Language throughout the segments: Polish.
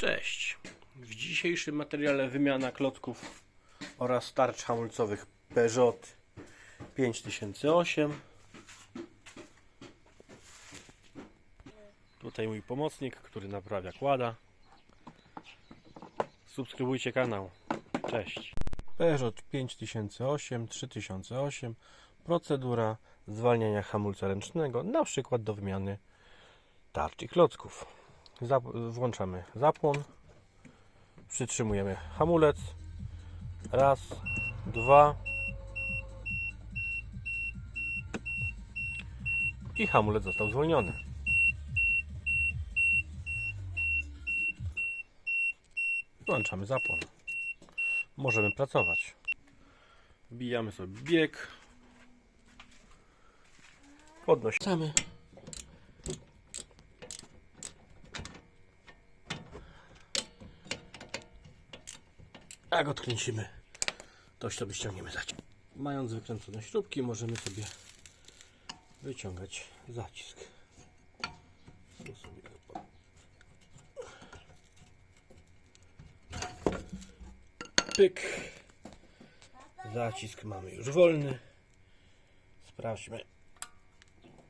Cześć. W dzisiejszym materiale wymiana klocków oraz tarcz hamulcowych Peugeot 5008. Tutaj mój pomocnik, który naprawia kłada. Subskrybujcie kanał. Cześć. Peugeot 5008, 3008. Procedura zwalniania hamulca ręcznego, na przykład do wymiany tarczy klocków. Zap- włączamy zapłon, przytrzymujemy hamulec, raz, dwa i hamulec został zwolniony. Włączamy zapłon. Możemy pracować. Wbijamy sobie bieg. Podnosimy. Jak odkręcimy, to sobie ściągniemy zacisk. Mając wykręcone śrubki, możemy sobie wyciągać zacisk. Pyk. Zacisk mamy już wolny. Sprawdźmy.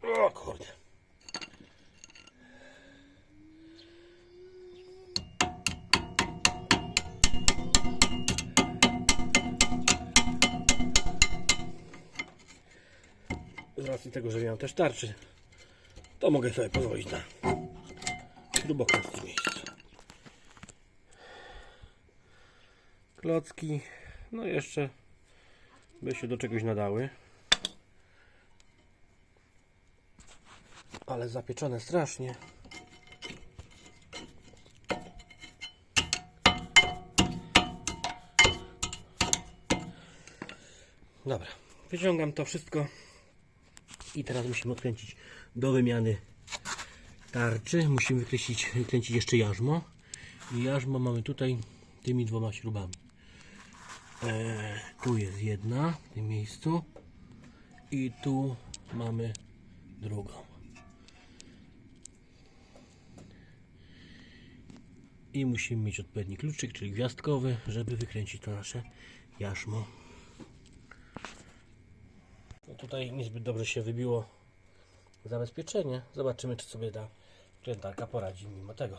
O kurde. Z racji tego, że miałem też tarczy, to mogę sobie pozwolić na śrubokręt w. Klocki, no jeszcze by się do czegoś nadały. Ale zapieczone strasznie. Dobra, wyciągam to wszystko i teraz musimy odkręcić do wymiany tarczy. Musimy wykręcić, wykręcić jeszcze jarzmo. I jarzmo mamy tutaj tymi dwoma śrubami. E, tu jest jedna w tym miejscu. I tu mamy drugą. I musimy mieć odpowiedni kluczyk, czyli gwiazdkowy, żeby wykręcić to nasze jarzmo. Tutaj niezbyt dobrze się wybiło zabezpieczenie. Zobaczymy, czy sobie ta krętarka poradzi mimo tego.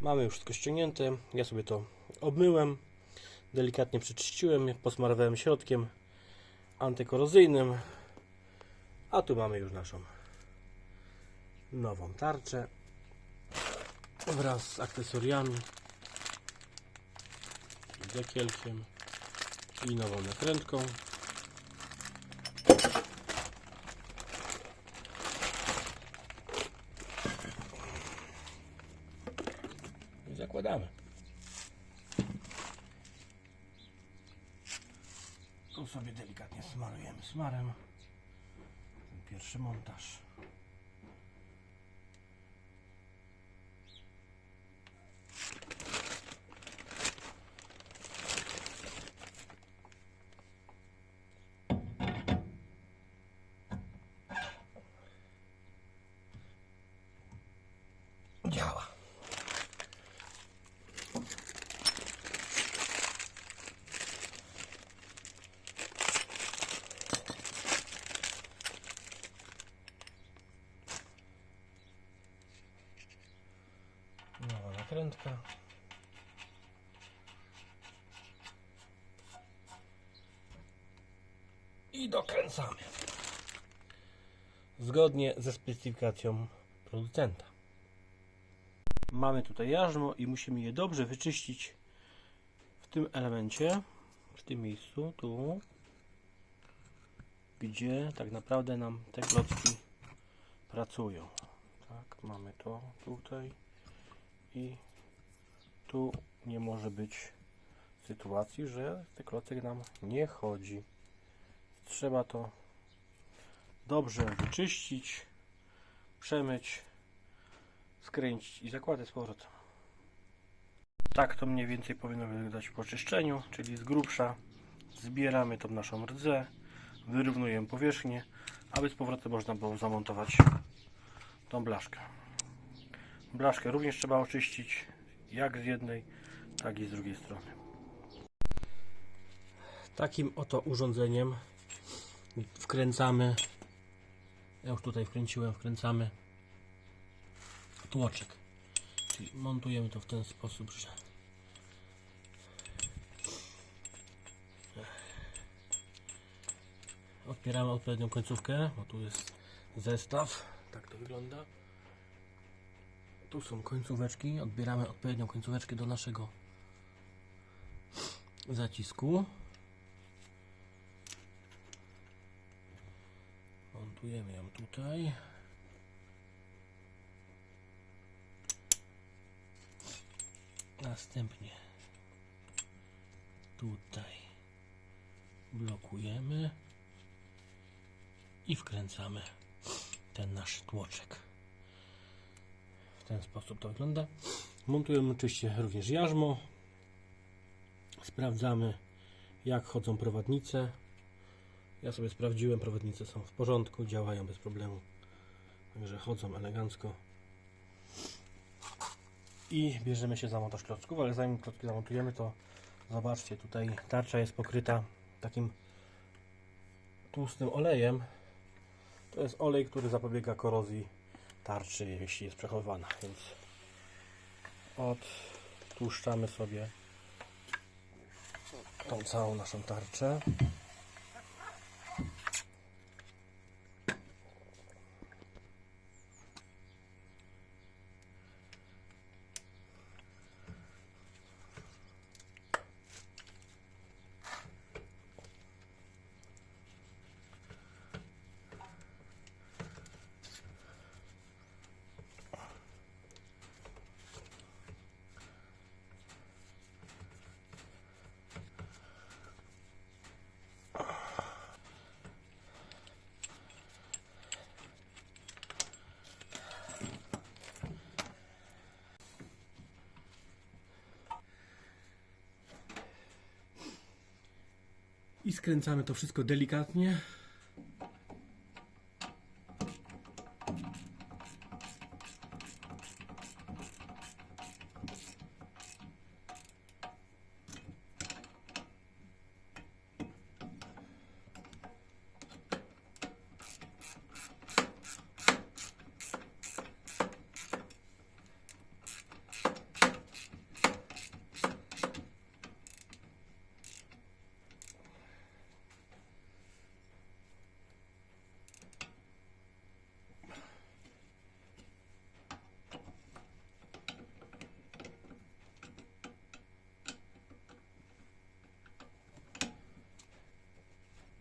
Mamy już wszystko ściągnięte. Ja sobie to obmyłem, delikatnie przeczyściłem, posmarowałem środkiem antykorozyjnym. A tu mamy już naszą nową tarczę wraz z akcesoriami dekielkiem i nową nakrętką. I zakładamy. Tu sobie delikatnie smarujemy smarem. Ten pierwszy montaż. Działa. Nakrętka. I dokręcamy. Zgodnie ze specyfikacją producenta. Mamy tutaj jarzmo i musimy je dobrze wyczyścić w tym elemencie, w tym miejscu, tu, gdzie tak naprawdę nam te klocki pracują. Tak, mamy to tutaj i tu nie może być sytuacji, że ten klocek nam nie chodzi. Trzeba to dobrze wyczyścić, przemyć skręcić i zakładać z powrotem. Tak to mniej więcej powinno wyglądać po czyszczeniu, czyli z grubsza zbieramy tą naszą rdzę, wyrównujemy powierzchnię, aby z powrotem można było zamontować tą blaszkę. Blaszkę również trzeba oczyścić, jak z jednej, tak i z drugiej strony. Takim oto urządzeniem wkręcamy, ja już tutaj wkręciłem, wkręcamy tłoczek. Czyli montujemy to w ten sposób, że Odpieramy odpowiednią końcówkę, bo tu jest zestaw. Tak to wygląda. Tu są końcóweczki. Odbieramy odpowiednią końcóweczkę do naszego zacisku. Montujemy ją tutaj. Następnie tutaj blokujemy i wkręcamy ten nasz tłoczek. Ten sposób to wygląda. Montujemy oczywiście również jarzmo. Sprawdzamy jak chodzą prowadnice. Ja sobie sprawdziłem, prowadnice są w porządku, działają bez problemu. Także chodzą elegancko. I bierzemy się za montaż klocków, ale zanim klocki zamontujemy, to zobaczcie, tutaj tarcza jest pokryta takim tłustym olejem. To jest olej, który zapobiega korozji tarczy, jeśli jest przechowywana, więc odtłuszczamy sobie tą całą naszą tarczę. I skręcamy to wszystko delikatnie.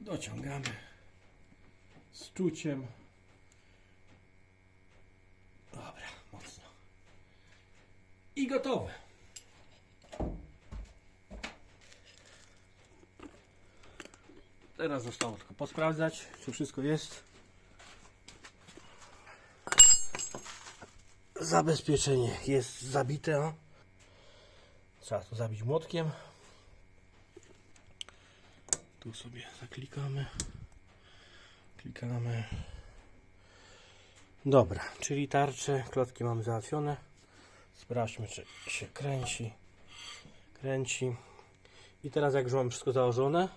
Dociągamy z czuciem. Dobra, mocno. I gotowe. Teraz zostało tylko posprawdzać, czy wszystko jest. Zabezpieczenie jest zabite. Trzeba to zabić młotkiem. Tu sobie zaklikamy. Klikamy. Dobra, czyli tarcze, klocki mamy załatwione. Sprawdźmy, czy się kręci. Kręci. I teraz, jak już mamy wszystko założone,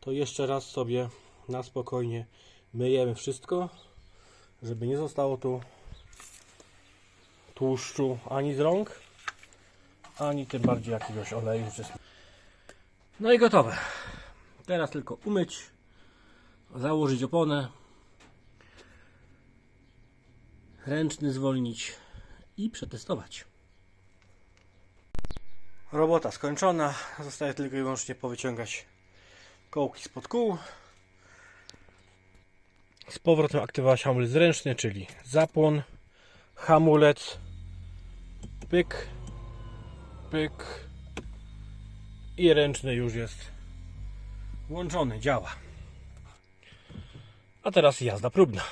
to jeszcze raz sobie na spokojnie myjemy wszystko, żeby nie zostało tu tłuszczu ani z rąk, ani tym bardziej jakiegoś oleju. No i gotowe. Teraz tylko umyć, założyć oponę, ręczny zwolnić i przetestować. Robota skończona. Zostaje tylko i wyłącznie powyciągać kołki spod kół. Z powrotem aktywować hamulec zręczny, czyli zapłon, hamulec, pyk, pyk i ręczny już jest włączony, działa. A teraz jazda próbna.